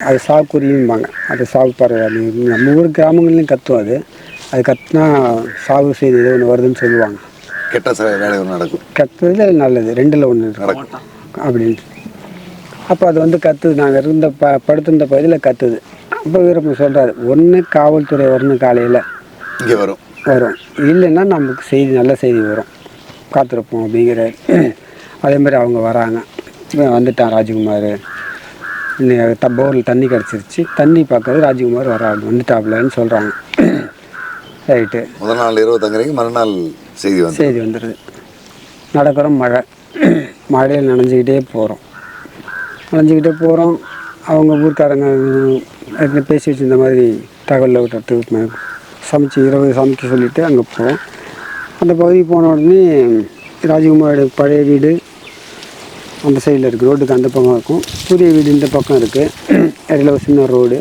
அது சாவுக்குருவிம்பாங்க அது சாவு பறவை அது நம்ம ஊர் கிராமங்கள்லையும் கத்தும் அது. அது கத்துனா சாவு செய்தி ஏதோ ஒன்று வருதுன்னு சொல்லுவாங்க. கெட்ட வேலை நடக்கும். கத்துறது நல்லது. ரெண்டில் ஒன்று நடக்கும். அப்படின்ட்டு அப்போ அது வந்து கத்துது. நாங்கள் இருந்த ப படுத்திருந்த பகுதியில் கத்துது. அப்போ வீரப்பன் சொல்கிறாரு ஒன்று காவல்துறை வரணும் காலையில் இங்கே வரும். வரும். இல்லைன்னா நமக்கு செய்தி நல்ல செய்தி வரும். காத்திருப்போம் அப்படிங்கிறாரு அதே மாதிரி அவங்க வராங்க. வந்துட்டான் ராஜ்குமார். போரில் தண்ணி கிடச்சிருச்சு. தண்ணி பார்க்கறது ராஜ்குமார் வராங்க வந்துட்டாப்லன்னு சொல்கிறாங்க ரைட்டு. முதல் நாள் இரவு தங்குறீங்க மறுநாள் செய்தி வந்து செய்தி வந்துடுது நடக்கிறோம் மழை. மழையில் நனைஞ்சிக்கிட்டே போகிறோம் நனைஞ்சிக்கிட்டே போகிறோம் அவங்க ஊர்க்காரங்க பேசி வச்சிருந்த மாதிரி தகவலில் விட்டுறது சமைச்சு இரவு சமைக்க சொல்லிவிட்டு அங்கே போகிறோம் அந்த பகுதி போன உடனே ராஜகுமாரோட பழைய வீடு அந்த சைடில் இருக்குது ரோட்டுக்கு அந்த பக்கம் இருக்கும். புதிய வீடு இந்த பக்கம் இருக்குது இடையில ஒரு சின்ன ரோடு.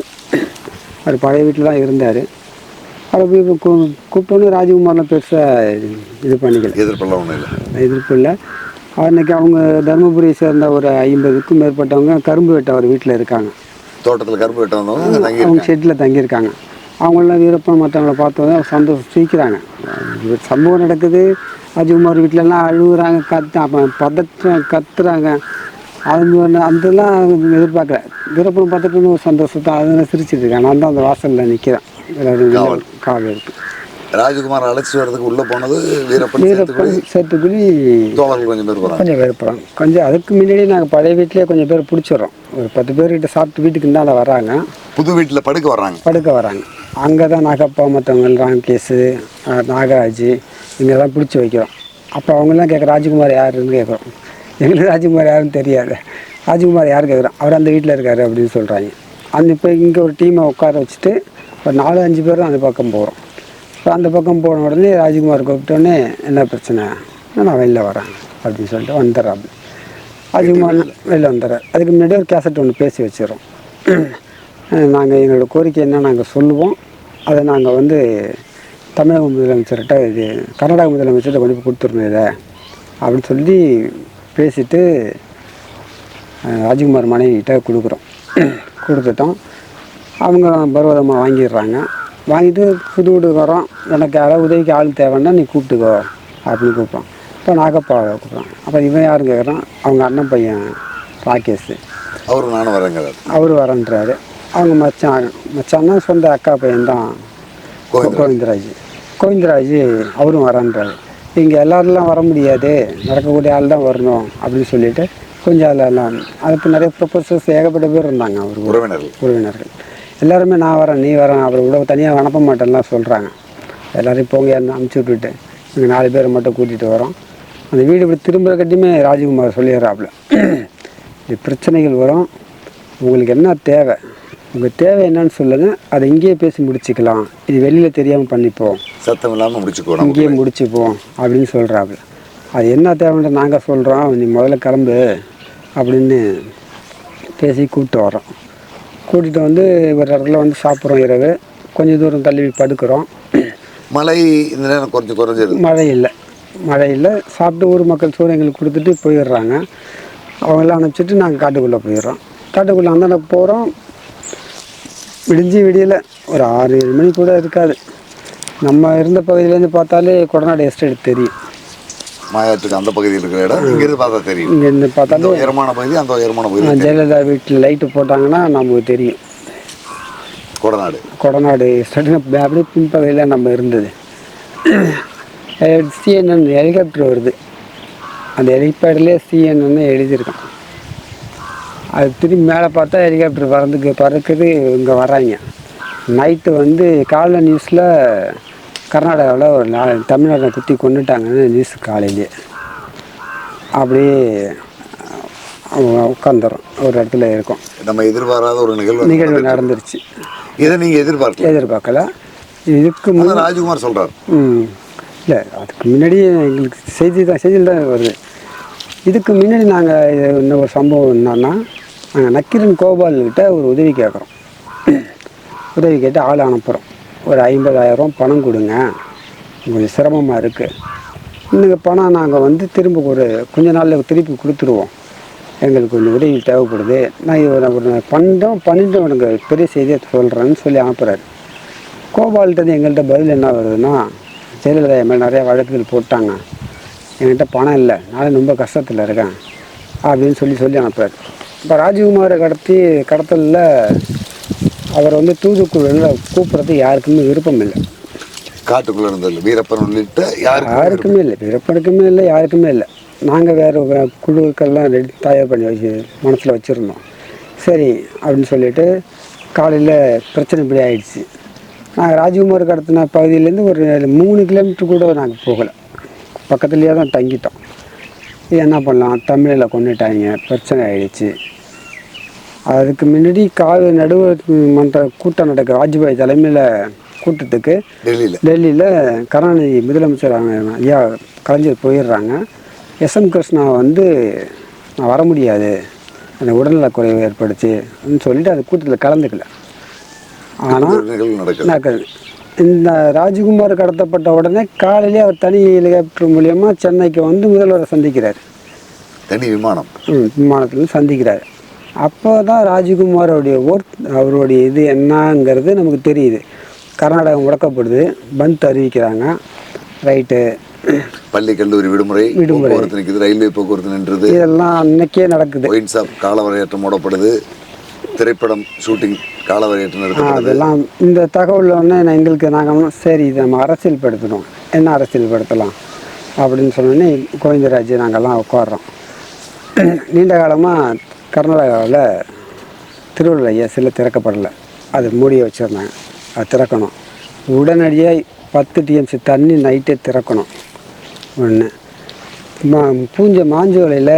அவர் பழைய வீட்டில் தான் இருந்தார். அவர் கூ கூப்பிட்டோன்னே ராஜகுமார்லாம் பெருசாக இது பண்ணிக்கல. ஒன்றும் இல்லை. எதிர்ப்பு இல்லை. அன்னைக்கு அவங்க தருமபுரியை சேர்ந்த ஒரு ஐம்பதுக்கும் மேற்பட்டவங்க கரும்பு வெட்ட அவர் வீட்டில் இருக்காங்க. தோட்டத்தில் கரும்பு வெட்ட அவங்க ஷெட்டில் தங்கியிருக்காங்க. அவங்களாம் வீரப்பன் மற்றவங்கள பார்த்தோன்னே சந்தோஷம் சிரிக்கிறாங்க. சம்பவம் நடக்குது. ராஜகுமார் வீட்டிலலாம் அழுகுறாங்க கத்து அப்போ பதற்றம் கத்துறாங்க. அது அதெல்லாம் எதிர்பார்க்கல. வீரப்பன் பார்த்துட்டு ஒரு சந்தோஷத்தை அதெல்லாம் சிரிச்சிட்டு இருக்கேன். நான் தான் அந்த வாசலில் நிற்கிறேன் காவல். காவல் இருக்கு ராஜகுமார் அழைச்சிட்டு வர்றதுக்கு உள்ளே போனது வீரப்பன் வீரப்பன் சேர்த்துக்குடி தோழர்கள் கொஞ்சம் பேர் போகிறாங்க கொஞ்சம் பேர் போகிறாங்க கொஞ்சம் அதுக்கு முன்னாடி நாங்கள் பழைய வீட்டிலே கொஞ்சம் பேர் பிடிச்சிடுறோம். ஒரு பத்து பேர்கிட்ட சாப்பிட்டு வீட்டுக்கு இருந்தால வராங்க. புது வீட்டில் படுக்க வர்றாங்க. படுக்க வராங்க. அங்கே தான் நாகப்பா மற்றவங்க ராம்கேஸு அஹ், நாகராஜ் இங்கெல்லாம் பிடிச்சி வைக்கிறோம். அப்போ அவங்கெல்லாம் கேட்க ராஜ்குமார் யாருன்னு கேட்குறோம். எங்களுக்கு ராஜ்குமார் யாருன்னு தெரியாது. ராஜ்குமார் யார் கேட்குறோம்? அவர் அந்த வீட்டில் இருக்காரு அப்படின்னு சொல்கிறாங்க அந்த இப்போ இங்கே ஒரு டீமை உட்கார வச்சுட்டு ஒரு நாலு அஞ்சு பேரும் அந்த பக்கம் போகிறோம் ஸோ அந்த பக்கம் போன உடனே ராஜ்குமார் கூப்பிட்டோடனே என்ன பிரச்சனை? நான் வெளில வரேன் அப்படின்னு சொல்லிட்டு வந்துடுறாரு ராஜ்குமார் வெளில வந்துடுறார் அதுக்கு முன்னாடி ஒரு கேசட் ஒன்று பேசி வச்சிடறோம். நாங்கள் எங்களோட கோரிக்கை என்ன நாங்கள் சொல்லுவோம். அதை நாங்கள் வந்து தமிழக முதலமைச்சர்கிட்ட இது கர்நாடக முதலமைச்சர்கிட்ட கொண்டு போய் கொடுத்துருந்தோம் இதை அப்படின்னு சொல்லி பேசிட்டு அஹ், ராஜ்குமார் மனைவிகிட்ட கொடுக்குறோம். கொடுத்துட்டோம். அவங்க பருவதமாக வாங்கிடுறாங்க. வாங்கிட்டு புது வீடு வரோம் எனக்கு யாராவது உதவிக்கு ஆள் தேவைன்னா நீ கூப்பிட்டுக்கோ அப்படின்னு கூப்பிட்றோம் இப்போ நாகப்பாவை கூப்பிட்றோம் அப்போ இவன் யாரும் கேட்குறான் அவங்க அண்ணன் பையன் ராகேஷ். அவரும் நானும் வரேங்கிறார் அவர் வரன்றாரு. அவங்க மச்சான் மச்சான்னா சொந்த அக்கா பையன்தான். கோ- கோவிந்தராஜ். கோவிந்தராஜ் அவரும் வரன்றாரு. இங்கே எல்லாரெல்லாம் வர முடியாது. நடக்கக்கூடிய ஆள் தான் வரணும் அப்படின்னு சொல்லிட்டு கொஞ்சம் அதெல்லாம் அதுக்கு நிறைய ப்ரொபோசல்ஸ் ஏகப்பட்ட பேர் இருந்தாங்க அவர் உறவினர்கள். உறவினர்கள். எல்லாருமே நான் வரேன் நீ வரேன் அவர் கூட தனியாக அனுப்ப மாட்டேன்லாம் சொல்கிறாங்க எல்லாரையும் போங்க அமுச்சு விட்டுட்டு. இங்கே நாலு பேரை மட்டும் கூட்டிகிட்டு வரோம். அந்த வீடு இப்படி திரும்ப கட்டியுமே ராஜகுமார் சொல்லிடுறாப்புல. இது பிரச்சனைகள் வரும். உங்களுக்கு என்ன தேவை? உங்கள் தேவை என்னன்னு சொல்லுங்கள் அதை இங்கேயே பேசி முடிச்சுக்கலாம். இது வெளியில் தெரியாமல் பண்ணிப்போம். சத்தம் இல்லாமல் முடிச்சுக்கோ இங்கேயே முடிச்சுப்போம் அப்படின்னு சொல்கிறாப்புல அது என்ன தேவைன்ற நாங்கள் சொல்கிறோம் நீ முதல்ல கிளம்பு அப்படின்னு பேசி கூப்பிட்டு வரோம் கூட்டிகிட்டு வந்து ஒரு இடத்துல வந்து சாப்பிட்றோம் இரவு. கொஞ்சம் தூரம் தள்ளி படுக்கிறோம். மழை இந்த நேரம் கொஞ்சம் குறைஞ்சிருது. மழை இல்லை. மழை இல்லை சாப்பிட்டு ஊர் மக்கள் சோறு எங்களுக்கு கொடுத்துட்டு போயிடுறாங்க. அவங்களாம் அனுப்பிச்சிட்டு நாங்கள் காட்டுக்குள்ளே போயிடுறோம். காட்டுக்குள்ளே அந்தாண்ட போகிறோம் விடிஞ்சு விடியலை ஒரு ஆறு ஏழு மணி கூட இருக்காது. நம்ம இருந்த பகுதியிலேருந்து பார்த்தாலே கொடநாடு எஸ்டேட் தெரியும். மாயாற்றுக்கு அந்த பகுதியில் இருக்கிற இடம் இங்கிருந்து பார்த்தா தெரியும். இங்கேருந்து பார்த்தாலே இந்த உயரமான பகுதி அந்த உயரமான பகுதி. ஜெயலலிதா வீட்டில் லைட்டு போட்டாங்கன்னா நமக்கு தெரியும். கொடநாடு. கொடநாடு எஸ்டேட் அப்படியே பின்பகுதியில் நம்ம இருந்தது. சிஎன்என் ஹெலிகாப்டர் வருது. அந்த ஹெலிபேட்லேயே சிஎன்என் எழுதியிருக்கான். அது திரும்பி மேலே பார்த்தா ஹெலிகாப்டர் பறந்துக்கு பறக்குது இங்கே வர்றாங்க. நைட்டு வந்து காலைல நியூஸில் கர்நாடகாவில் ஒரு நாலு தமிழ்நாட்டை குத்தி கொண்டுட்டாங்கன்னு நியூஸ் காலையிலேயே அப்படியே உட்காந்துரும் ஒரு இடத்துல இருக்கும். நம்ம எதிர்பாராத ஒரு நிகழ்வு நிகழ்வு நடந்துருச்சு. இதை நீங்கள் எதிர்பார்க்கல? எதிர்பார்க்கல. இதுக்கு முன் அதான் ராஜ்குமார் சொல்றார். ம். இல்லை அதுக்கு முன்னாடி எங்களுக்கு செய்தி தான் செய்தியில் தான் வருது. இதுக்கு முன்னாடி நாங்கள் இன்னும் ஒரு சம்பவம் என்னன்னா நாங்கள் நக்கீரன் கோபால்கிட்ட ஒரு உதவி கேட்குறோம் உதவி கேட்டு ஆள் அனுப்புகிறோம் ஒரு ஐம்பதாயிரம் பணம் கொடுங்க. கொஞ்சம் சிரமமாக இருக்குது இன்னும் பணம் நாங்கள் வந்து திரும்ப ஒரு கொஞ்ச நாளில் திருப்பி கொடுத்துருவோம். எங்களுக்கு கொஞ்சம் உதவி தேவைப்படுது. நான் இது ஒரு ஒரு பன்னெண்டும் எனக்கு பெரிய செய்தியை சொல்கிறேன்னு சொல்லி அனுப்புகிறாரு கோபால்கிட்ட எங்கள்கிட்ட பதில் என்ன வருதுன்னா ஜெயலலிதா என் மேலே நிறையா வழக்குகள் போட்டாங்க. என்கிட்ட பணம் இல்லை. நானும் ரொம்ப கஷ்டத்தில் இருக்கேன். அப்படின்னு சொல்லி சொல்லி அனுப்புறாரு. இப்போ ராஜீவ்குமாரை கடத்தி கடத்தலில் அவர் வந்து தூதுக்குழுவில் கூப்பிட்றது யாருக்குமே விருப்பம் இல்லை. காட்டுக்குள்ள இருந்தது வீரப்பன் உள்ளிட்ட யாருக்கும் யாருக்குமே இல்லை. பிறப்பனுக்குமே இல்லை யாருக்குமே இல்லை. நாங்கள் வேறு குழுக்கள்லாம் ரெடி தயார் பண்ணி வச்சு மனசில் வச்சுருந்தோம். சரி அப்படின்னு சொல்லிட்டு காலையில் பிரச்சனை இப்படி ஆயிடுச்சு. நாங்கள் ராஜ்குமார் கடத்தின பகுதியிலேருந்து ஒரு மூணு கிலோமீட்டர் கூட நாங்கள் போகலை. பக்கத்துலேயே தான் தங்கிட்டோம். இது என்ன பண்ணலாம்? தமிழில் கொண்டுட்டாங்க. பிரச்சனை ஆயிடுச்சு. அதுக்கு முன்னாடி காவிரி நடுவர் மன்ற கூட்டம் நடக்குது. வாஜ்பாய் தலைமையில் கூட்டத்துக்கு டெல்லியில. டெல்லியில் கருணாநிதி முதலமைச்சர் ஐயா கலைஞர் போயிடுறாங்க. எஸ்எம் கிருஷ்ணா வந்து நான் வர முடியாது. எனக்கு உடல்நலக் குறைவு ஏற்படுச்சு. அப்படின்னு சொல்லிட்டு அந்த கூட்டத்தில் கலந்துக்கல. ஆனால் நடக்குது இந்த ராஜ்குமார் கடத்தப்பட்ட உடனே காலையிலே அவர் தனி ஹெலிகாப்டர் மூலியமாக சென்னைக்கு வந்து முதல்வரை சந்திக்கிறார். தனி விமானம். விமானத்தில் சந்திக்கிறார். அப்போ தான் ராஜ்குமாரோடைய ஒர்க் அவருடைய இது என்னங்கிறது நமக்கு தெரியுது. கர்நாடகம் முடக்கப்படுது. பந்த் அறிவிக்கிறாங்க. ரைட்டு பள்ளி கல்லூரி விடுமுறை நிற்குது ரயில்வே போக்குவரத்து நின்றது. இதெல்லாம் அன்னைக்கே நடக்குது. காலவரையேற்றம் மூடப்படுது. திரைப்படம் ஷூட்டிங் நிறுத்தப்படுது அதெல்லாம் இந்த தகவல் ஒன்று எங்களுக்கு நாங்கள் சரி இதை நம்ம அரசியல் படுத்தணும் என்ன அரசியல் படுத்தலாம் அப்படின்னு சொன்னோன்னே கோவிந்தராஜ் நாங்கள்லாம் உட்காடுறோம் நீண்ட காலமாக கர்நாடகாவில் திருவள்ளுவர் ஐயா சிலை திறக்கப்படலை. அது மூடிய வச்சுருந்தாங்க. அது திறக்கணும். உடனடியாக பத்து டிஎம்சி தண்ணி நைட்டே திறக்கணும். ஒன்று மா பூஞ்சை மாஞ்சோலையில்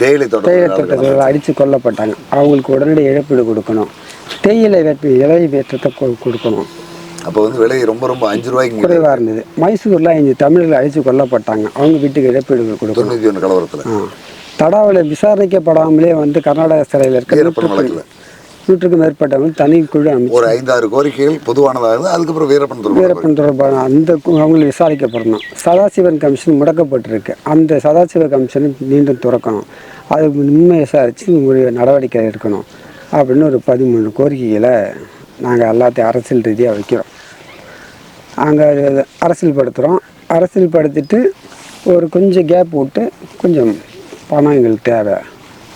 தேயிலை தோட்டத்தில் அடித்து கொல்லப்பட்டாங்க அவங்களுக்கு உடனடி இழப்பீடு கொடுக்கணும். தேயிலை வேட்பு இலை வேற்றத்தை கொடுக்கணும். அப்போ வந்து விலை ரொம்ப ரொம்ப அஞ்சு ரூபாய்க்கு குறைவாக இருந்தது. மைசூரில் அஞ்சு தமிழர்கள் அடித்து கொல்லப்பட்டாங்க. அவங்க வீட்டுக்கு இழப்பீடு கொடுக்கணும். கலவரத்தில். தடாவில் விசாரிக்கப்படாமலே வந்து கர்நாடக சிறையில் இருக்க வீரப்பன் நூற்றுக்கும் நூற்றுக்கும் மேற்பட்டவங்க தனி குழு அமைச்சு ஒரு ஐந்தாறு கோரிக்கைகள் பொதுவானதாக இருந்து அதுக்கப்புறம் வீரப்பன் தொடர்பாக வீரப்பன் தொடர்பான அந்த அவங்களை விசாரிக்கப்படணும். சதாசிவன் கமிஷன் முடக்கப்பட்டிருக்கு. அந்த சதாசிவ கமிஷனை மீண்டும் திறக்கணும். அது உண்மை விசாரித்து ஒரு நடவடிக்கை எடுக்கணும். அப்படின்னு ஒரு பதிமூணு கோரிக்கைகளை நாங்கள் எல்லாத்தையும் அரசியல் ரீதியாக வைக்கிறோம். அங்கே அரசியல் படுத்துகிறோம் அரசியல் படுத்திட்டு ஒரு கொஞ்சம் கேப் விட்டு கொஞ்சம் பணம் எங்களுக்கு தேவை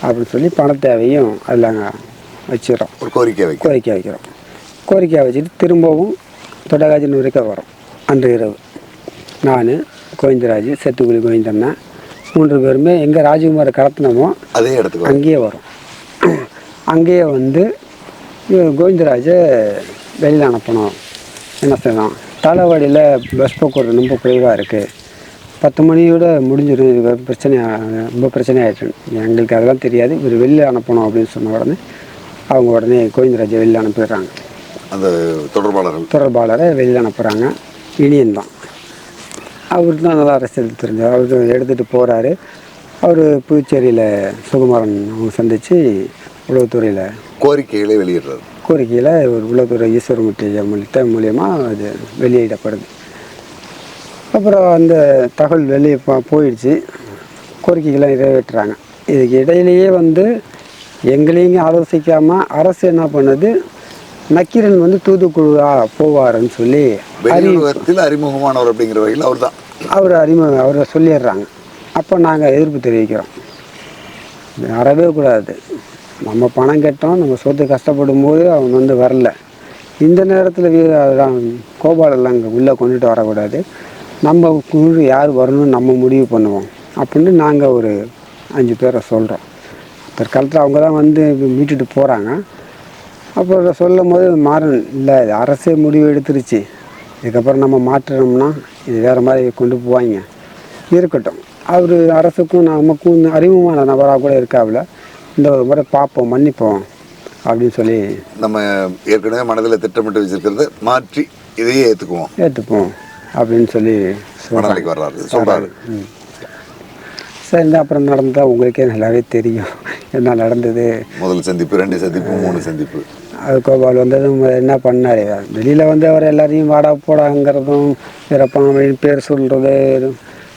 அப்படின்னு சொல்லி பண தேவையும் அதில் நாங்கள் வச்சிடறோம். ஒரு கோரிக்கை வைக்க கோரிக்கை வைக்கிறோம். கோரிக்கை வச்சுட்டு திரும்பவும் தொட்டகாஜன் வரைக்கும் வரோம். அன்று இரவு. நான் கோவிந்தராஜ் செத்துக்குழி கோவிந்தண்ணன் மூன்று பேருமே எங்கே ராஜகுமாரை கடத்தினமோ அதே இடத்துக்கு. அங்கேயே வரும். அங்கேயே வந்து கோவிந்தராஜை வெளியில் அனுப்பணும். என்ன செய்யலாம்? தலைவாடியில் பஸ் போக்குவரத்து ரொம்ப குறைவாக இருக்குது பத்து மணியோட முடிஞ்சிடும். இது பிரச்சனை ரொம்ப பிரச்சனை ஆயிடுச்சு எங்களுக்கு அதெல்லாம் தெரியாது. இவர் வெளியில் அனுப்பணும் அப்படின்னு சொன்ன உடனே அவங்க உடனே கோவிந்தராஜை வெளியில் அனுப்பிடுறாங்க. அந்த தொடர்பாளர்கள்? தொடர்பாளரை வெளியில் அனுப்புகிறாங்க இனியன் தான். அவர் தான் நல்லா அரசியல் தெரிஞ்சவர் அவர் எடுத்துகிட்டு போகிறாரு அவர் புதுச்சேரியில் சுகுமாரன் அவங்க சந்தித்து உளவுத்துறையில் கோரிக்கைகளை வெளியிடுறது கோரிக்கையில் ஒரு உளவுத்துறை ஈஸ்வரமூர்த்தி ஐயா மூலியத்த மூலியமாக அது வெளியிடப்படுது. அப்புறம் அந்த தகவல் வெளியே போயிடுச்சு. கோரிக்கைகளை நிறைவேற்றுறாங்க. இதுக்கு இடையிலேயே வந்து எங்களையும் ஆலோசிக்காமல் அரசு என்ன பண்ணுது? நக்கீரன் வந்து தூதுக்குழுவாக போவாருன்னு சொல்லி வெளியுலகத்தில் அறிமுகமானவர் அப்படிங்கிற வகையில் அவர் தான் அவர் அறிமுகம் அவரை சொல்லிடுறாங்க. அப்போ நாங்கள் எதிர்ப்பு தெரிவிக்கிறோம். வரவே கூடாது. நம்ம பணம் கேட்டோம் நம்ம சொத்து கஷ்டப்படும் போது அவன் வந்து வரல. இந்த நேரத்தில் கோபாலெல்லாம் அங்கே உள்ளே கொண்டுட்டு வரக்கூடாது. நம்ம குழு யார் வரணும்னு நம்ம முடிவு பண்ணுவோம். அப்படின்னு நாங்கள் ஒரு அஞ்சு பேரை சொல்கிறோம் தற்காலத்தில் அவங்க தான் வந்து மீட்டுட்டு போகிறாங்க அப்போ இதை சொல்லும் போது மாறன் இல்லை அரசே முடிவு எடுத்துருச்சு. இதுக்கப்புறம் நம்ம மாற்றுறோம்னா இது வேறு மாதிரி கொண்டு போவாங்க. இருக்கட்டும். அவர் அரசுக்கும் நமக்கும் அறிமுகமான நபராக கூட இருக்காப்புல. இந்த ஒரு முறை பார்ப்போம் மன்னிப்போம் அப்படின்னு சொல்லி நம்ம ஏற்கனவே மனதில் திட்டமிட்டு வச்சிருக்கிறத மாற்றி இதையே ஏற்றுக்குவோம் ஏற்றுப்போம் அப்படின்னு சொல்லி வர்றாரு. சொல்றாரு சரி இந்த அப்புறம் நடந்தால் உங்களுக்கே நல்லாவே தெரியும். என்ன நடந்தது? முதல் சந்திப்பு ரெண்டு சந்திப்பு மூணு சந்திப்பு. அது கோபால் வந்ததும் என்ன பண்ணார்? வெளியில் வந்து அவர் எல்லாரையும் வாடா போடாங்கிறதும் அப்படின்னு பேர் சொல்கிறது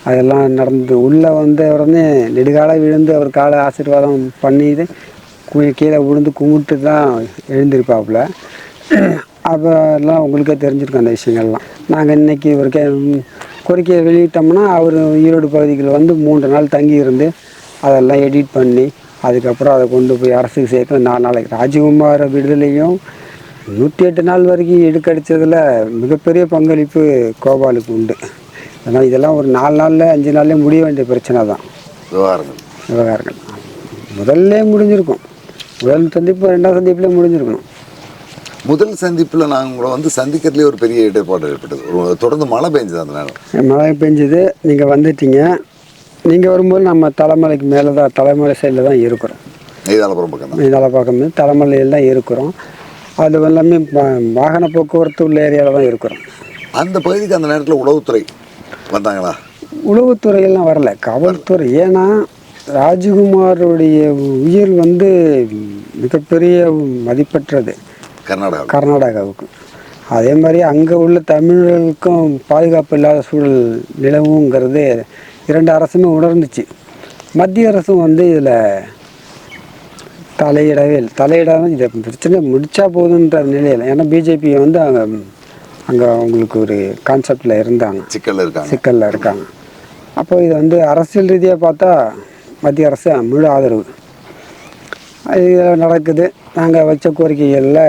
அதெல்லாம் நடந்து உள்ளே வந்த உடனே நெடுகால விழுந்து அவர் காலை ஆசீர்வாதம் பண்ணிட்டு கீழே விழுந்து கும்பிட்டு தான் எழுந்திருப்பாப்புல. அப்போ எல்லாம் உங்களுக்கே தெரிஞ்சிருக்கும் அந்த விஷயங்கள்லாம். நாங்கள் இன்னைக்கு ஒரு கே கோரிக்கையை வெளியிட்டோம்னா அவர் ஈரோடு பகுதிகளில் வந்து மூன்று நாள் தங்கி இருந்து அதெல்லாம் எடிட் பண்ணி அதுக்கப்புறம் அதை கொண்டு போய் அரசுக்கு சேர்க்க நாலு நாளைக்கு ராஜகுமார விடுதலையும் நூற்றி எட்டு நாள் வரைக்கும் எடுக்கடிச்சதில் மிகப்பெரிய பங்களிப்பு கோபாலுக்கு உண்டு. ஏன்னா இதெல்லாம் ஒரு நாலு நாளில் அஞ்சு நாள்லேயே முடிய வேண்டிய பிரச்சனை தான். விவகாரங்கள். விவகாரங்கள். முதல்ல முடிஞ்சிருக்கும். முதல் சந்திப்பு ரெண்டாவது சந்திப்புலேயே முடிஞ்சிருக்கணும். முதல் சந்திப்பில் நாங்கள் உங்களை வந்து சந்திக்கிறதுலேயே ஒரு பெரிய இடர்பாடு ஏற்பட்டது. தொடர்ந்து மழை பெஞ்சது அந்த நேரம். மழை பெஞ்சுது. நீங்கள் வந்துட்டீங்க. நீங்கள் வரும்போது நம்ம தலைமலைக்கு மேலே தான் தலைமலை சைடில் தான் இருக்கிறோம். நெய்தாலபுரம் பக்கம் பார்க்கும்போது தலைமலையில் தான் இருக்கிறோம். அது எல்லாமே வாகன போக்குவரத்து உள்ள ஏரியாவில் தான் இருக்கிறோம். அந்த பகுதிக்கு அந்த நேரத்தில் உளவுத்துறை வந்தாங்களா? உளவுத்துறையெல்லாம் வரல. காவல்துறை. ஏன்னா ராஜகுமாருடைய உயிர் வந்து மிகப்பெரிய மதிப்பற்றது. கர்நாடகா கர்நாடகாவுக்கு. அதே மாதிரி அங்கே உள்ள தமிழர்களுக்கும் பாதுகாப்பு இல்லாத சூழல் நிலவுங்கிறது இரண்டு அரசுமே உணர்ந்துச்சு. மத்திய அரசும் வந்து இதில் தலையிடவே இல்லை. தலையிடாமல் இதை பிரச்சனை முடிச்சா போதுன்ற நிலையில் ஏன்னா பிஜேபி வந்து அங்கே அங்கே அவங்களுக்கு ஒரு கான்செப்டில் இருந்தாங்க. சிக்கல்ல இருக்காங்க. சிக்கலில் இருக்காங்க. அப்போ இது வந்து அரசியல் ரீதியாக பார்த்தா மத்திய அரசு முழு ஆதரவு. அது நடக்குது. நாங்கள் வச்ச கோரிக்கைகளில்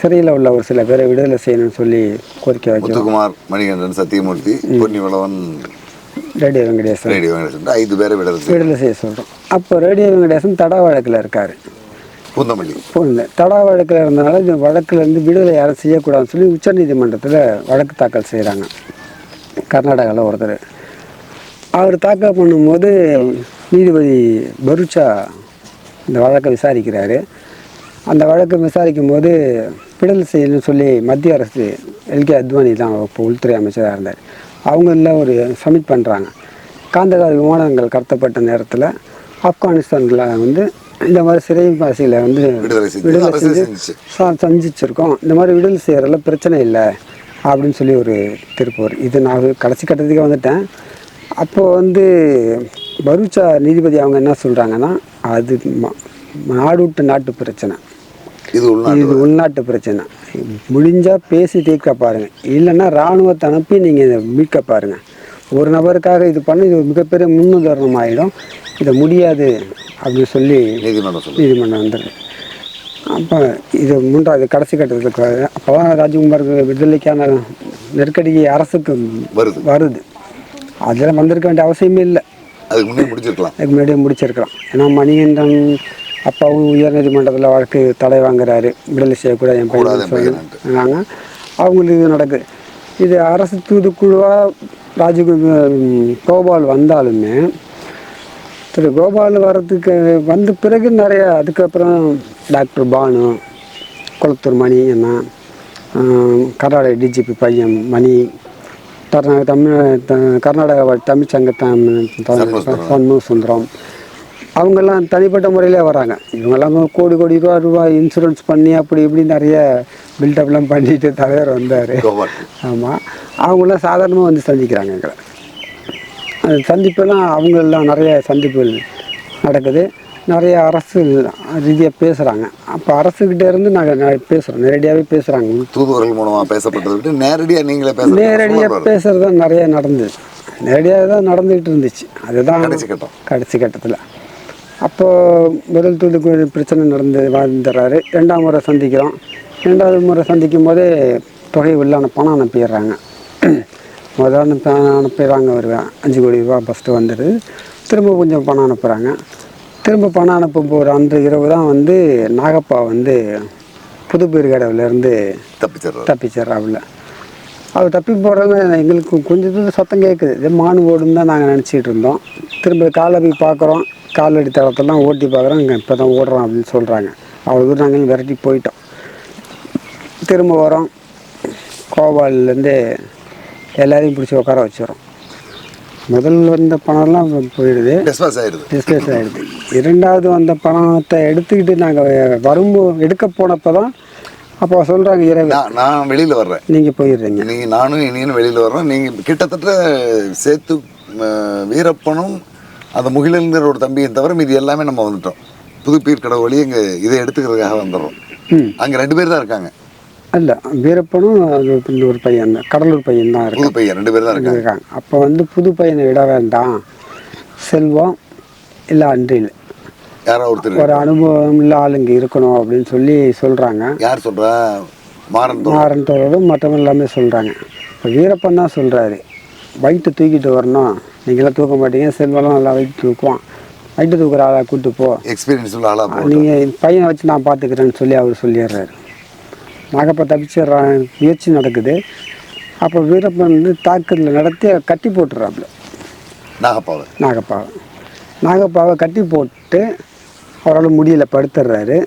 சிறையில் உள்ள ஒரு சில பேரை விடுதலை செய்யணும்னு சொல்லி கோரிக்கை வைக்கிறோம். முத்துக்குமார் மணிகண்டன் சத்தியமூர்த்தி பொன்னிவளவன் ரேடியோ வெங்கடேசன். ரேடியோ வெங்கடேசன் ஐந்து பேரை விடுறது விடுதலை செய்ய சொல்கிறோம் அப்போ ரேடியோ வெங்கடேசன் தடா வழக்கில் இருக்கார். பூந்தமல்லி. பொண்ணு தடா வழக்கில் இருந்தனால இந்த வழக்குல இருந்து விடுதலை யாரும் செய்யக்கூடாதுன்னு சொல்லி உச்சநீதிமன்றத்தில் வழக்கு தாக்கல் செய்கிறாங்க கர்நாடகாவில் ஒருத்தர். அவர் தாக்கல் பண்ணும்போது நீதிபதி பருச்சா இந்த வழக்கை விசாரிக்கிறாரு. அந்த வழக்கை விசாரிக்கும் போது விடுதலை செய்யணும்னு சொல்லி மத்திய அரசு எல்கே அத்வானி தான் இப்போ உள்துறை அமைச்சராக இருந்தார். அவங்க எல்லாம் ஒரு சப்மிட் பண்ணுறாங்க காந்தகார் விமானங்கள் கடத்தப்பட்ட நேரத்தில் ஆப்கானிஸ்தானில் வந்து இந்த மாதிரி சிறைவாசிகளை வந்து விடுதலை செஞ்சு. சந்திச்சிருக்கோம். இந்த மாதிரி விடுதலை செய்யறதுல பிரச்சனை இல்லை அப்படின்னு சொல்லி ஒரு தீர்ப்பு வரும். இது நான் கடைசி கட்டத்துக்கே வந்துட்டேன். அப்போ வந்து பரூச்சா நீதிபதி அவங்க என்ன சொல்கிறாங்கன்னா அது நாடு விட்டு நாட்டு பிரச்சனை. இது உள்நாட்டு இது உள்நாட்டு பிரச்சனை. முடிஞ்சால் பேசி தீர்க்க பாருங்கள் இல்லைன்னா இராணுவத்தை அனுப்பி நீங்கள் இதை மீட்க பாருங்கள் ஒரு நபருக்காக இது பண்ண இது மிகப்பெரிய முன்னுதாரணம் ஆகிடும் இதை முடியாது அப்படின்னு சொல்லி நீதிமன்றம் நீதிமன்றம் வந்துடுது. அப்போ இது மூன்றாவது கடைசி கட்டத்துக்கு அப்போ தான் ராஜ்குமாருக்கு விடுதலைக்கான நெருக்கடி அரசுக்கு வருது. வருது. அதில் வந்திருக்க வேண்டிய அவசியமே இல்லை. அதுக்கு முன்னே முடிச்சிருக்கலாம். அதுக்கு முன்னாடியே முடிச்சிருக்கலாம். ஏன்னா மணிகண்டன் அப்பாவும் உயர்நீதிமன்றத்தில் வழக்கு தடை வாங்குறாரு விடுதலை செய்யக்கூடாது என் பையன். சொன்னாங்க அவங்களுக்கு இது நடக்குது இது அரசு தூதுக்குழுவாக ராஜகுமார் கோபால் வந்தாலுமே திரு கோபால் வர்றதுக்கு வந்த பிறகு நிறைய அதுக்கப்புறம் டாக்டர் பானு குளத்தூர் மணி என்ன கர்நாடக டிஜிபி பையன் மணி தமிழ் கர்நாடக வ- தமிழ். சண்முக சுந்தரம் அவங்கெல்லாம் தனிப்பட்ட முறையிலே வராங்க. இவங்கெல்லாம் கோடி கோடி ரூபா ரூபா இன்சூரன்ஸ் பண்ணி அப்படி இப்படி நிறைய பில்டப்லாம் பண்ணிட்டு தலைவர் வந்தார். ஆமாம் அவங்களாம் சாதாரணமாக வந்து சந்திக்கிறாங்க எங்களை. அந்த சந்திப்பெல்லாம் அவங்களெல்லாம் நிறைய சந்திப்புகள் நடக்குது. நிறைய அரசு ரீதியாக பேசுகிறாங்க அப்போ அரசுக்கிட்ட இருந்து நாங்கள் பேசுகிறோம் நேரடியாகவே பேசுகிறாங்க தூதுவர்கள் மூலமா பேசப்பட்டதை விட்டு நேரடியா நீங்களே பேச நேரடியாக பேசுகிறது தான் நிறைய நடந்தது. நேரடியாக தான் நடந்துகிட்டு இருந்துச்சு. அதுதான் கடைசி கட்டம். கடைசி கட்டத்தில். அப்போது முதல் தூதுக்கு பிரச்சனை நடந்து வந்துடுறாரு ரெண்டாம் முறை சந்திக்கிறோம். ரெண்டாவது முறை சந்திக்கும் போதே தொகை உள்ள பணம் அனுப்பிடுறாங்க முதல்ல அனுப்பி அனுப்பிடுறாங்க ஒரு அஞ்சு கோடி ரூபா ஃபஸ்ட்டு வந்துடுது. திரும்ப கொஞ்சம் பணம் அனுப்புகிறாங்க திரும்ப பணம் அனுப்பும் போகிற அந்த இரவு தான் வந்து நாகப்பா வந்து புதுப்பேருகடவுலேருந்து தப்பிச்சிடுறாரு. தப்பிச்சிட்றாப்புல. அவர் தப்பி போகிறவங்க எங்களுக்கு கொஞ்சம் தூரம் சத்தம் கேட்குது இது மானு ஓடுன்னு தான் நாங்கள் நினச்சிட்டு இருந்தோம். திரும்ப காலை போய் பார்க்குறோம் காலடி தளத்தெல்லாம் ஓட்டி பார்க்குறோம் இங்கே இப்போ தான் ஓடுறோம் அப்படின்னு சொல்கிறாங்க அவ்வளோ தூரம் நாங்கள் விரட்டி போயிட்டோம். திரும்ப வரோம். கோபால்லேருந்து எல்லாரையும் பிடிச்சி உட்கார வச்சிடறோம் முதல் வந்த பணம்லாம் போயிடுது. டிஸ்பாஸ் ஆயிடுது. டிஸ்பிளேஸ் ஆகிடுது இரண்டாவது வந்த பணத்தை எடுத்துக்கிட்டு நாங்கள் வரும்போது எடுக்க போனப்போ தான் அப்போ சொல்கிறாங்க இரவு நான் வெளியில வர்றேன். நீங்கள் போயிடுறீங்க. நீங்க நானும் இனியும் வெளியில வர்றோம். நீங்க கிட்டத்தட்ட சேர்த்து வீரப்பனும் அந்த முகிலங்கிற ஒரு தம்பியை தவிர மீதி எல்லாமே நம்ம வந்துட்டோம். புது பீர்க்கடை வழி இங்கே இதை எடுத்துக்கிறதுக்காக வந்துடுறோம். அங்கே ரெண்டு பேர் தான் இருக்காங்க. அல்ல வீரப்பனும் ஒரு பையன் கடலூர் பையன் தான் இருக்கான். புது பையன் ரெண்டு பேர் தான் இருக்காங்க. இருக்காங்க. அப்போ வந்து புது பையனை விட வேண்டாம். செல்வம் இல்லை அன்றில். யாரோ ஒருத்தர் ஒரு அனுபவம் உள்ள ஆளுங்க இருக்கணும் அப்படின்னு சொல்லி சொல்கிறாங்க யார் சொல்றா? மாறன். மாறன் தோழரும் மற்றவங்க எல்லாமே சொல்கிறாங்க இப்போ வீரப்பன் தான் சொல்கிறாரு வயிற்று தூக்கிட்டு வரணும். நீங்களாம் தூக்க மாட்டீங்க. செல்வம்லாம் நல்லா வயிற்று தூக்குவான். வயிற்று தூக்குற ஆளை கூட்டு போ. எக்ஸ்பீரியன்ஸ் உள்ள ஆளா போ நீங்கள் பையனை வச்சு நான் பார்த்துக்கிறேன்னு சொல்லி அவர் சொல்லிடுறாரு. நாகப்பா தப்பிச்சிடுறான். முயற்சி நடக்குது. அப்போ வீரப்பன் வந்து தாக்குதல் நடத்தி கட்டி போட்டுறாப்புல நாகப்பாவை. நாகப்பாவை. நாகப்பாவை கட்டி போட்டு அவரால் முடியல படுத்துடுறாரு.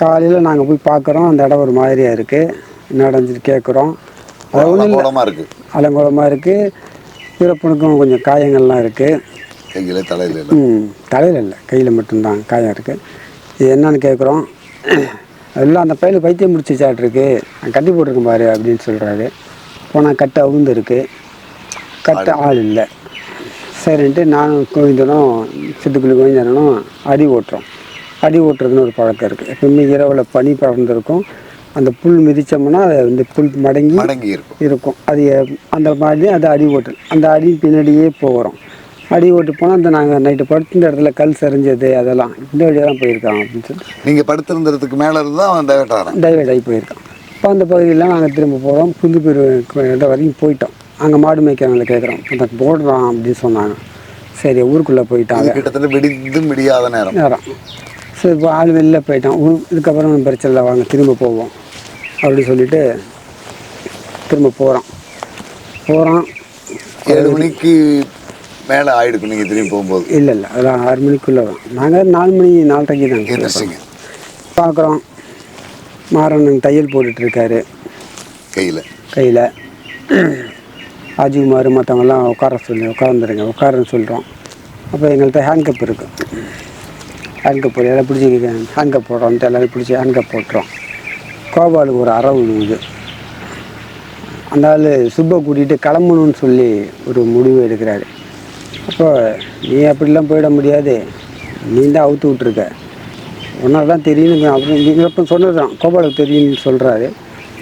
காலையில் நாங்கள் போய் பார்க்குறோம் அந்த இடம் ஒரு மாதிரியாக இருக்குது நடந்துட்டு கேட்குறோம் அது ஒன்றும் அலங்கோலமாக இருக்குது வீரப்பனுக்கும் கொஞ்சம் காயங்கள்லாம் இருக்குது கையில தலையில. ம் தலையில் இல்லை. கையில் மட்டும்தான் காயம் இருக்குது இது என்னன்னு கேட்குறோம் எல்லாம் அந்த பையில பைத்தியம் முடிச்சிச்சாட்ருக்கு நான் கட்டி போட்டிருக்கேன் பாரு அப்படின்னு சொல்கிறாரு போனால் கட்டு அவுந்துருக்கு கட்ட ஆள் இல்லை. சரின்ட்டு நானும் கோவிந்தனும் சித்துக்குள்ளி கோவிந்தனும் அடி ஓட்டுறோம். அடி ஓட்டுறதுன்னு ஒரு பழக்கம் இருக்குது எப்பவுமே இரவில் பனி பறந்துருக்கும். அந்த புல் மிதிச்சோம்னா அதை வந்து புல் மடங்கி மடங்கி இருக்கும். இருக்கும் அது அந்த மாதிரி அது அடி ஓட்டு. அந்த அடி பின்னாடியே போகிறோம். அடி ஓட்டு போனால் அந்த நாங்கள் நைட்டு படுத்திருந்த இடத்துல கல் சரிஞ்சது அதெல்லாம். இந்த வழியாக தான் போயிருக்கான் அப்படின்னு சொல்லிட்டு நீங்க படுத்திருந்ததுக்கு மேல இருந்து அவன் டைவர்ட் ஆகிறான் டைவர்ட் ஆகி போயிருக்கான். இப்போ அந்த பகுதியில் நாங்கள் திரும்ப போகிறோம் பேர் இடம் வரைக்கும் போயிட்டோம். அங்கே மாடு மேய்க்கிறவங்களை கேட்குறோம். அந்த போடுறான் அப்படின்னு சொன்னாங்க. சரி ஊருக்குள்ளே போயிட்டாங்க. கிட்டத்தட்ட விடிந்தும் விடியாத நேரம். நேரம். சரி இப்போ ஆள் வெளில போயிட்டான். ஊ- இதுக்கப்புறம் பிரச்சனை இல்லை. வாங்க திரும்ப போவோம். அப்படி சொல்லிட்டு திரும்ப போகிறோம் போகிறோம் ஏழு மணிக்கு மேல ஆயிடுக்கும் நீங்க திரும்பி போகும்போது. இல்லை இல்லை அதான் ஆறு மணிக்குள்ளே வரும். நாங்கள் நாலு மணி நாலரைக்கு தான் பார்க்குறோம். மாறன் தையல் போட்டுட்டு இருக்காரு கையில. கையில். ராஜ்குமார் மற்றவங்கெல்லாம் உட்கார சொல்லி உட்காந்துருங்க உட்காருன்னு சொல்கிறோம் அப்போ எங்கள்கிட்ட ஹேண்ட் கப் இருக்குது ஹேண்ட் கப் எல்லாம் பிடிச்சி ஹேண்ட் கப் போடுறோம்ட்டு எல்லோரும் பிடிச்சி ஹேண்ட் கப் போட்டுறோம். கோபாலுக்கு ஒரு அறை விழுவுது. அந்த ஆள் சுப்பை கூட்டிகிட்டு கிளம்பணும்னு சொல்லி ஒரு முடிவு எடுக்கிறாரு. அப்போ நீ அப்படிலாம் போயிட முடியாது. நீ தான் அவுத்து விட்ருக்க உன்னால் தான் தெரியும் அப்புறம் நீங்கள் எப்போ சொன்னது தான் கோபாலுக்கு தெரியும்னு சொல்கிறாரு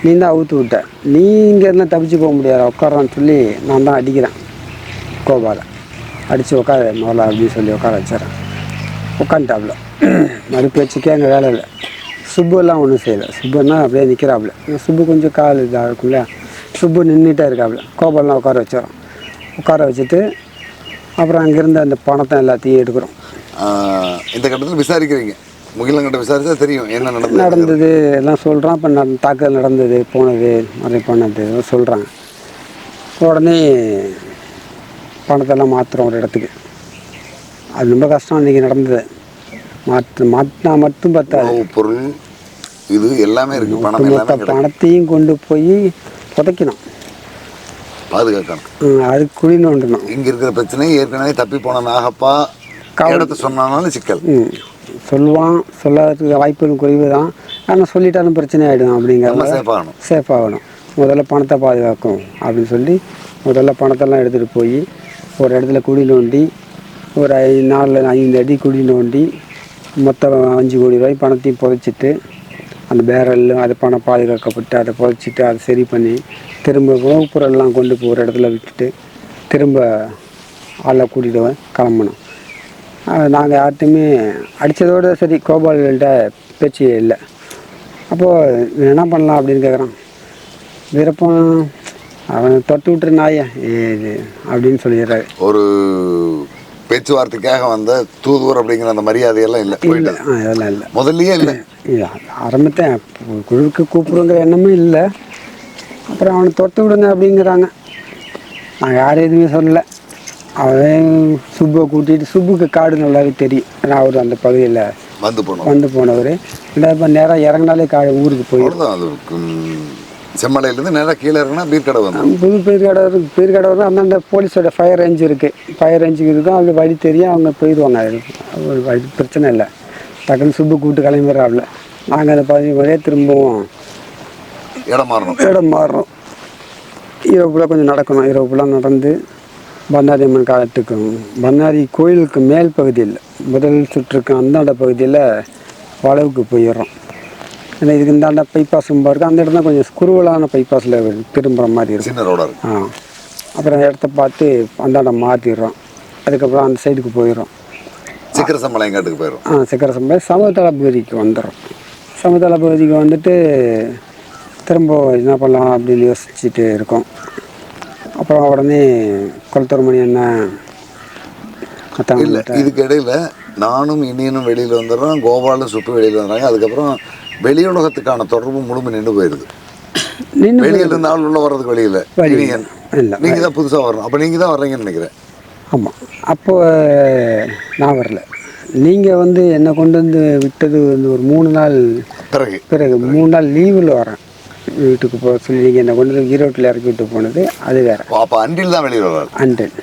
நீ தான் அவுத்து விட்ட. நீ இங்கேருந்து தப்பிச்சு போக முடியாது. உட்காரான்னு சொல்லி நான் தான் அடிக்கிறேன். கோபாலை. அடித்து உட்கார முதல்ல அப்படின்னு சொல்லி உட்கார வச்சிடறேன். உட்காந்துட்டாப்புல மறு பேச்சுக்கே அங்கே வேலை இல்லை. சுப்புலாம் ஒன்றும் செய்யலை. சுப்புன்னா அப்படியே நிற்கிறாப்புல சுப்பு கொஞ்சம் கால் இதாக இருக்கும்ல சுப்பு நின்றுட்டே இருக்காப்புல. கோபால்லாம் உட்கார வச்சிடறோம் உட்கார வச்சுட்டு அப்புறம் அங்கேருந்து அந்த பணத்தை எல்லாத்தையும் எடுக்கிறோம். இந்த கட்டத்தில் விசாரிக்கிறீங்க. முகிலங்கிட்ட விசாரிச்சா தெரியும் என்ன நடந்தது. நடந்தது எல்லாம் சொல்கிறான் இப்போ நட தாக்குதல் நடந்தது. போனது மாதிரி பண்ணது சொல்கிறாங்க உடனே பணத்தெல்லாம் மாற்றுறோம் ஒரு இடத்துக்கு. அது ரொம்ப கஷ்டம் அன்றைக்கி நடந்தது. மாற்று மாற்றினா மட்டும் பத்தாது. பொருள் இது எல்லாமே இருக்கு. பணம் மொத்த பணத்தையும் கொண்டு போய் புதைக்கணும். பாதுகாக்கணும். அது குழி நோண்டணும். இங்க இருக்கிற பிரச்சனை ஏற்கனவே தப்பி போன நாகப்பா இடத்த சொன்னாலும் சிக்கல். சொல்லுவான் சொல்லாததுக்கு வாய்ப்புகள் குறைவு தான். ஆனால் சொல்லிட்டாலும் பிரச்சனை ஆகிடும் அப்படிங்கிற சேஃப் ஆகணும். சேஃப் ஆகணும். முதல்ல பணத்தை பாதுகாக்கும் அப்படின்னு சொல்லி முதல்ல பணத்தெல்லாம் எடுத்துகிட்டு போய் ஒரு இடத்துல குழி நோண்டி ஒரு ஐ நாலு ஐந்து அடி குழி நோண்டி மொத்தம் அஞ்சு கோடி ரூபாய் பணத்தையும் புதைச்சிட்டு அந்த பேரல் அது பணம் பாதுகாக்கப்பட்டு அதை புதைச்சிட்டு அதை சரி பண்ணி திரும்ப உணவுப் கொண்டு போய் ஒரு இடத்துல விட்டுட்டு திரும்ப ஆளை கூட்டிகிட்டு கிளம்பணும். நாங்கள் யார்கிட்டையுமே அடித்ததோடு சரி கோபால்கள்கிட்ட பேச்சு இல்லை. அப்போது என்ன பண்ணலாம் அப்படின்னு கேட்குறான் வீரப்பன் அவன் தொட்டு விட்டுரு நாய இது அப்படின்னு சொல்லிடுறாரு. ஒரு பேச்சுவார்த்தைக்காக வந்த தூதுவர் அப்படிங்கிற அந்த மரியாதையெல்லாம் இல்லை இல்லை. அதெல்லாம் இல்லை. முதல்லயே இல்லை. இது ஆரம்பத்தை குழுவுக்கு கூப்பிடுங்கிற எண்ணமும் இல்லை. அப்புறம் அவனை தொட்டு விடுங்க அப்படிங்கிறாங்க. நாங்கள் யாரும் எதுவுமே சொல்லலை. அவன் சுப்பை கூட்டிகிட்டு சுப்புக்கு காடு நல்லாவே தெரியும். ஏன்னா அவர் அந்த பகுதியில் வந்து போனோம் வந்து போனவர். ரெண்டாவது இப்போ நேராக இறங்கினாலே காடு ஊருக்கு போய் அவ்வளோதான் அது ம், செம்மலையிலேருந்து நேராக கீழே இறங்கினா பீர்க்கடை வந்து புது பயிர்கடை இருக்கு பயிர்கடை வரும். அந்தாண்ட போலீஸோட ஃபயர் ரேஞ்ச் இருக்குது ஃபயர் ரேஞ்சுக்கு இருக்கும். அப்படி வழி தெரியும். அவங்க போயிடுவாங்க. அது ஒரு வழி பிரச்சனை இல்லை. டக்குன்னு சுப்பு கூப்பிட்டு கிளம்பிடுறாப்புல நாங்கள் அதை பதிவு பண்ணி திரும்பவும் இடம் மாறணும். இடம் மாறுறோம் இரவு ஃபுல்லாக கொஞ்சம் நடக்கணும். இரவு ஃபுல்லாக நடந்து பண்ணாரி அம்மன் காலத்துக்கும் பண்ணாரி கோயிலுக்கு மேல் பகுதியில் முதல் சுற்றுக்கு அந்தாண்ட பகுதியில் வளவுக்கு போயிடுறோம். ஏன்னா இதுக்கு இந்தாண்ட பைபாஸ் ரொம்ப இருக்குது அந்த இடம் தான் கொஞ்சம் குறுவலான பைபாஸில் திரும்புகிற மாதிரி இருக்கும் சின்ன ரோடாக ஆ. அப்புறம் இடத்த பார்த்து அந்தாண்ட மாற்றிடுறோம் அதுக்கப்புறம் அந்த சைடுக்கு போயிடுறோம். சிக்கர சம்பளையங்காட்டுக்கு போயிடும்? ஆ சிக்கர சம்பை சமதள பகுதிக்கு வந்துடும் சமதள பகுதிக்கு வந்துட்டு திரும்ப என்ன பண்ணலாம் அப்படின்னு யோசிச்சுட்டு இருக்கோம். அப்புறம் உடனே குளத்தூர் மணி என்ன இதுக்கு இடையில நானும் இனியனும் வெளியில் வந்துடுறோம். கோபாலும் சுப்பு வெளியில் வந்துடுறாங்க. அதுக்கப்புறம் வெளியுலகத்துக்கான தொடர்பு முழுமை நின்று போயிடுது வெளியில இருந்து ஆள் உள்ள வர்றதுக்கு வழி இல்லை. இனியன். நீங்கள் தான் புதுசாக வரணும். அப்போ நீங்கள் தான் வர்றீங்கன்னு நினைக்கிறேன். ஆமாம் அப்போ நான் வரல. நீங்கள் வந்து என்னை கொண்டு வந்து விட்டது வந்து ஒரு மூணு நாள் பிறகு. பிறகு மூணு நாள் லீவில் வரேன். வீட்டுக்கு போக சொல்லி நீங்கள் என்னை கொண்டு வந்து ஈரோட்டில் இறக்கி விட்டு போனது அது வேறு. அப்போ அன்றில் தான் வெளியில் வர்றாரு அண்டன்